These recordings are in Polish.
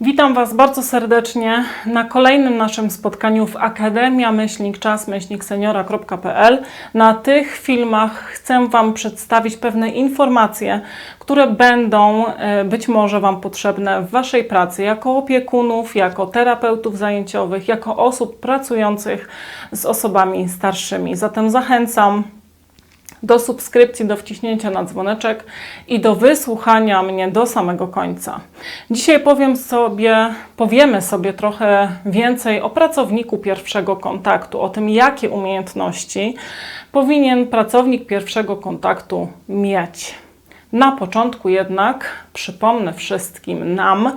Witam Was bardzo serdecznie na kolejnym naszym spotkaniu w Akademia Myślnik Czas Myślnik Seniora.pl. Na tych filmach chcę Wam przedstawić pewne informacje, które będą e, być może Wam potrzebne w Waszej pracy jako opiekunów, jako terapeutów zajęciowych, jako osób pracujących z osobami starszymi. Zatem zachęcam do subskrypcji, do wciśnięcia na dzwoneczek i do wysłuchania mnie do samego końca. Dzisiaj powiem sobie, powiemy sobie trochę więcej o pracowniku pierwszego kontaktu, o tym, jakie umiejętności powinien pracownik pierwszego kontaktu mieć. Na początku jednak przypomnę wszystkim nam,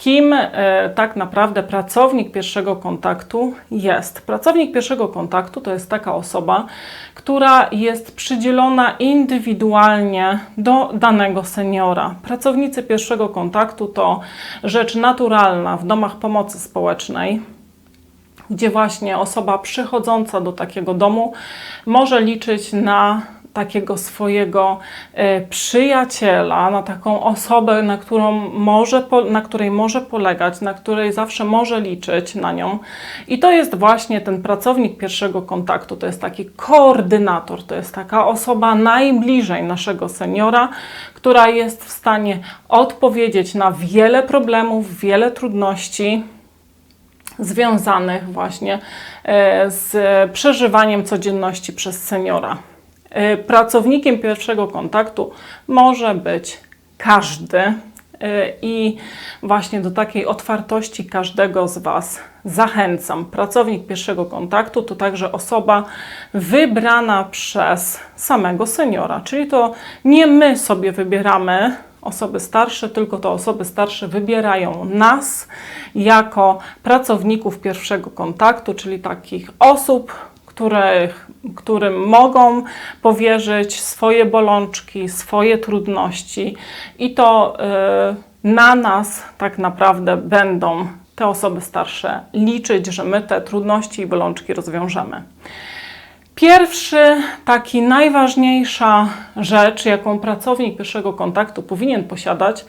kim e, tak naprawdę pracownik pierwszego kontaktu jest. Pracownik pierwszego kontaktu to jest taka osoba, która jest przydzielona indywidualnie do danego seniora. Pracownicy pierwszego kontaktu to rzecz naturalna w domach pomocy społecznej gdzie właśnie osoba przychodząca do takiego domu może liczyć na takiego swojego e, przyjaciela, na taką osobę, na, którą może, na której może polegać, na której zawsze może liczyć na nią. I to jest właśnie ten pracownik pierwszego kontaktu, to jest taki koordynator, to jest taka osoba najbliżej naszego seniora, która jest w stanie odpowiedzieć na wiele problemów, wiele trudności, związanych właśnie e, z przeżywaniem codzienności przez seniora. E, Pracownikiem pierwszego kontaktu może być każdy e, i właśnie do takiej otwartości każdego z Was zachęcam. Pracownik pierwszego kontaktu to także osoba wybrana przez samego seniora, czyli to nie my sobie wybieramy osoby starsze, tylko to osoby starsze wybierają nas jako pracowników pierwszego kontaktu, czyli takich osób, którym mogą powierzyć swoje bolączki, swoje trudności i to y, na nas tak naprawdę będą te osoby starsze liczyć, że my te trudności i bolączki rozwiążemy. Pierwszy, taki najważniejsza rzecz, jaką pracownik pierwszego kontaktu powinien posiadać,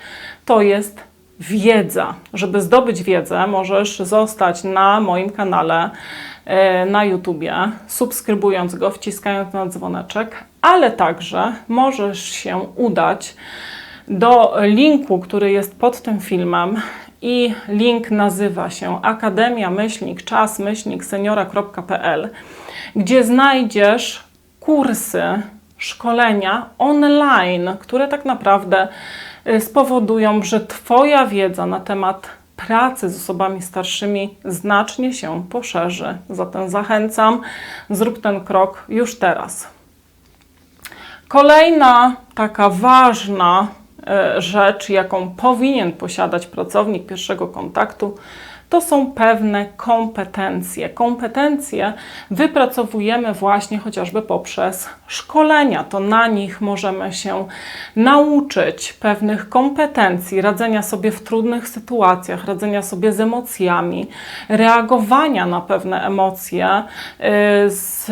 to jest wiedza. Żeby zdobyć wiedzę, możesz zostać na moim kanale na YouTubie, subskrybując go, wciskając na dzwoneczek, ale także możesz się udać do linku, który jest pod tym filmem i link nazywa się Akademia Myślnik Czas Myślnik Seniora.pl, gdzie znajdziesz kursy, szkolenia online, które tak naprawdę y, spowodują, że Twoja wiedza na temat pracy z osobami starszymi znacznie się poszerzy. Zatem zachęcam, zrób ten krok już teraz. Kolejna taka ważna e, rzecz, jaką powinien posiadać pracownik pierwszego kontaktu, to są pewne kompetencje. Kompetencje wypracowujemy właśnie chociażby poprzez szkolenia. To na nich możemy się nauczyć pewnych kompetencji, radzenia sobie w trudnych sytuacjach, radzenia sobie z emocjami, reagowania na pewne emocje yy, z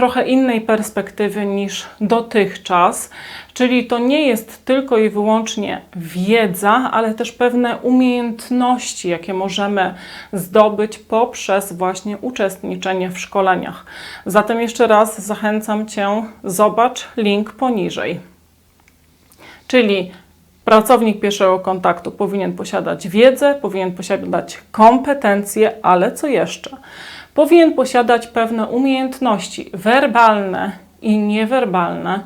trochę innej perspektywy niż dotychczas. Czyli to nie jest tylko i wyłącznie wiedza, ale też pewne umiejętności, jakie możemy zdobyć poprzez właśnie uczestniczenie w szkoleniach. Zatem jeszcze raz zachęcam Cię, zobacz link poniżej. Czyli pracownik pierwszego kontaktu powinien posiadać wiedzę, powinien posiadać kompetencje, ale co jeszcze? Powinien posiadać pewne umiejętności werbalne i niewerbalne,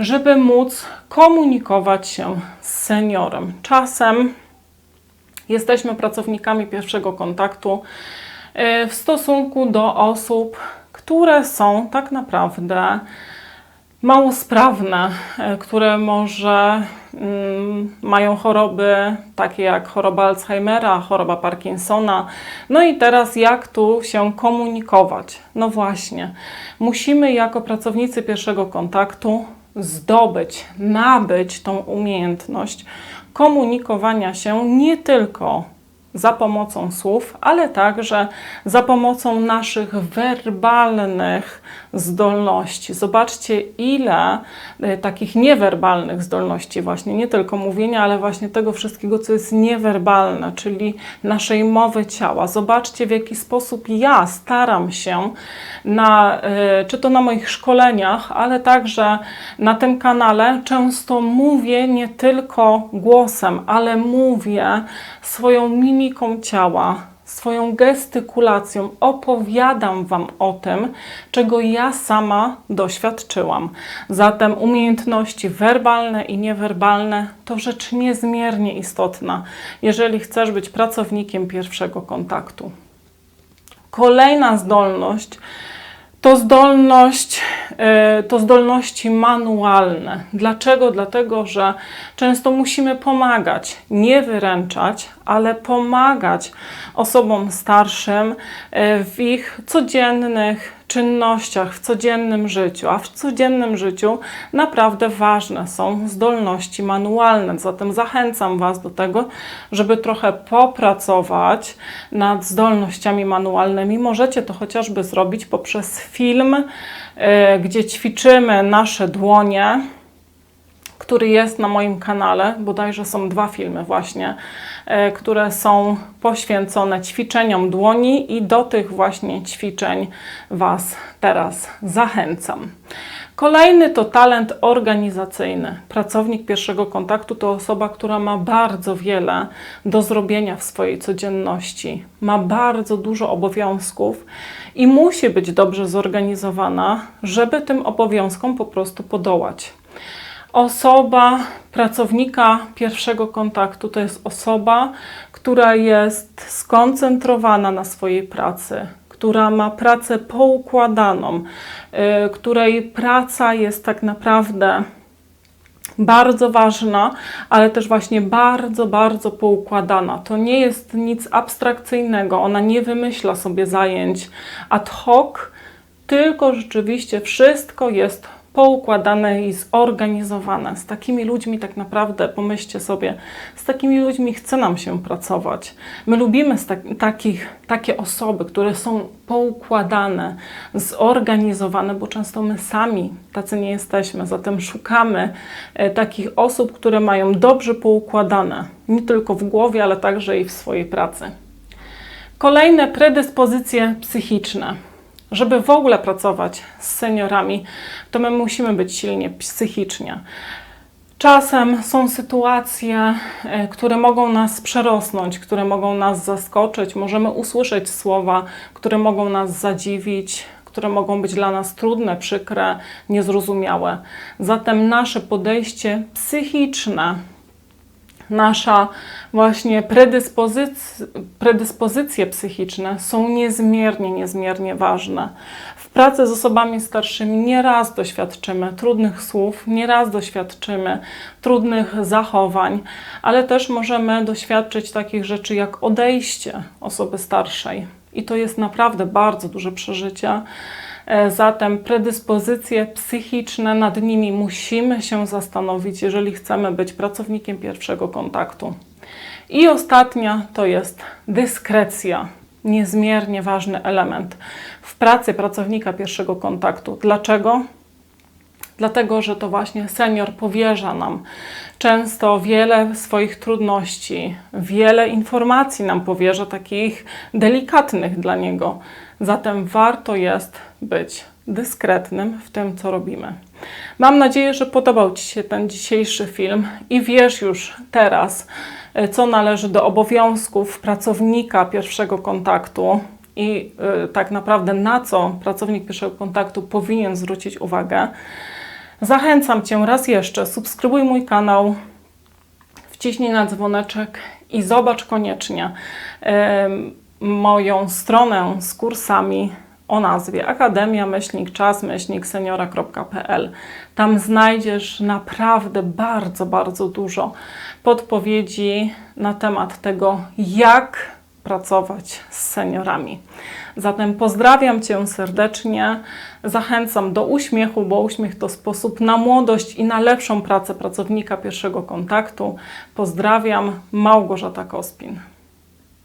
żeby móc komunikować się z seniorem. Czasem jesteśmy pracownikami pierwszego kontaktu e, w stosunku do osób, które są tak naprawdę mało sprawne, e, które może mają choroby takie jak choroba Alzheimera, choroba Parkinsona. No i teraz jak tu się komunikować? No właśnie, musimy jako pracownicy pierwszego kontaktu zdobyć, nabyć tą umiejętność komunikowania się nie tylko za pomocą słów, ale także za pomocą naszych werbalnych zdolności. Zobaczcie, ile y, takich niewerbalnych zdolności, właśnie nie tylko mówienia, ale właśnie tego wszystkiego, co jest niewerbalne, czyli naszej mowy ciała. Zobaczcie, w jaki sposób ja staram się na, y, czy to na moich szkoleniach, ale także na tym kanale często mówię nie tylko głosem, ale mówię swoją mimiką ciała, swoją gestykulacją opowiadam Wam o tym, czego ja sama doświadczyłam. Zatem umiejętności werbalne i niewerbalne to rzecz niezmiernie istotna, jeżeli chcesz być pracownikiem pierwszego kontaktu. Kolejna zdolność to zdolność, e, to zdolności manualne. Dlaczego? Dlatego, że często musimy pomagać, nie wyręczać, ale pomagać osobom starszym e, w ich codziennych czynnościach, w codziennym życiu. A w codziennym życiu naprawdę ważne są zdolności manualne. Zatem zachęcam Was do tego, żeby trochę popracować nad zdolnościami manualnymi. Możecie to chociażby zrobić poprzez film, e, gdzie ćwiczymy nasze dłonie który jest na moim kanale. Bodajże są dwa filmy, właśnie, e, które są poświęcone ćwiczeniom dłoni, i do tych właśnie ćwiczeń Was teraz zachęcam. Kolejny to talent organizacyjny. Pracownik pierwszego kontaktu to osoba, która ma bardzo wiele do zrobienia w swojej codzienności, ma bardzo dużo obowiązków i musi być dobrze zorganizowana, żeby tym obowiązkom po prostu podołać. Osoba pracownika pierwszego kontaktu to jest osoba, która jest skoncentrowana na swojej pracy, która ma pracę poukładaną, yy, której praca jest tak naprawdę bardzo ważna, ale też właśnie bardzo, bardzo poukładana. To nie jest nic abstrakcyjnego, ona nie wymyśla sobie zajęć ad hoc, tylko rzeczywiście wszystko jest poukładane i zorganizowane. Z takimi ludźmi tak naprawdę, pomyślcie sobie, z takimi ludźmi chce nam się pracować. My lubimy tak, takich, takie osoby, które są poukładane, zorganizowane, bo często my sami tacy nie jesteśmy. Zatem szukamy e, takich osób, które mają dobrze poukładane, nie tylko w głowie, ale także i w swojej pracy. Kolejne predyspozycje psychiczne żeby w ogóle pracować z seniorami, to my musimy być silnie psychicznie. Czasem są sytuacje, e, które mogą nas przerosnąć, które mogą nas zaskoczyć. Możemy usłyszeć słowa, które mogą nas zadziwić, które mogą być dla nas trudne, przykre, niezrozumiałe. Zatem nasze podejście psychiczne nasza właśnie predyspozyc predyspozycje psychiczne są niezmiernie, niezmiernie ważne. W pracy z osobami starszymi nieraz doświadczymy trudnych słów, nieraz doświadczymy trudnych zachowań, ale też możemy doświadczyć takich rzeczy jak odejście osoby starszej. I to jest naprawdę bardzo duże przeżycie zatem predyspozycje psychiczne, nad nimi musimy się zastanowić, jeżeli chcemy być pracownikiem pierwszego kontaktu. I ostatnia to jest dyskrecja. Niezmiernie ważny element w pracy pracownika pierwszego kontaktu. Dlaczego? Dlatego, że to właśnie senior powierza nam często wiele swoich trudności, wiele informacji nam powierza, takich delikatnych dla niego. Zatem warto jest być dyskretnym w tym, co robimy. Mam nadzieję, że podobał Ci się ten dzisiejszy film i wiesz już teraz, e, co należy do obowiązków pracownika pierwszego kontaktu i yy, tak naprawdę na co pracownik pierwszego kontaktu powinien zwrócić uwagę. Zachęcam Cię raz jeszcze, subskrybuj mój kanał, wciśnij na dzwoneczek i zobacz koniecznie moją stronę z kursami o nazwie Akademia Myślnik Czas Myślnik Seniora.pl. Tam znajdziesz naprawdę bardzo, bardzo dużo podpowiedzi na temat tego, jak pracować z seniorami. Zatem pozdrawiam Cię serdecznie, zachęcam do uśmiechu, bo uśmiech to sposób na młodość i na lepszą pracę pracownika pierwszego kontaktu. Pozdrawiam, Małgorzata Kospin.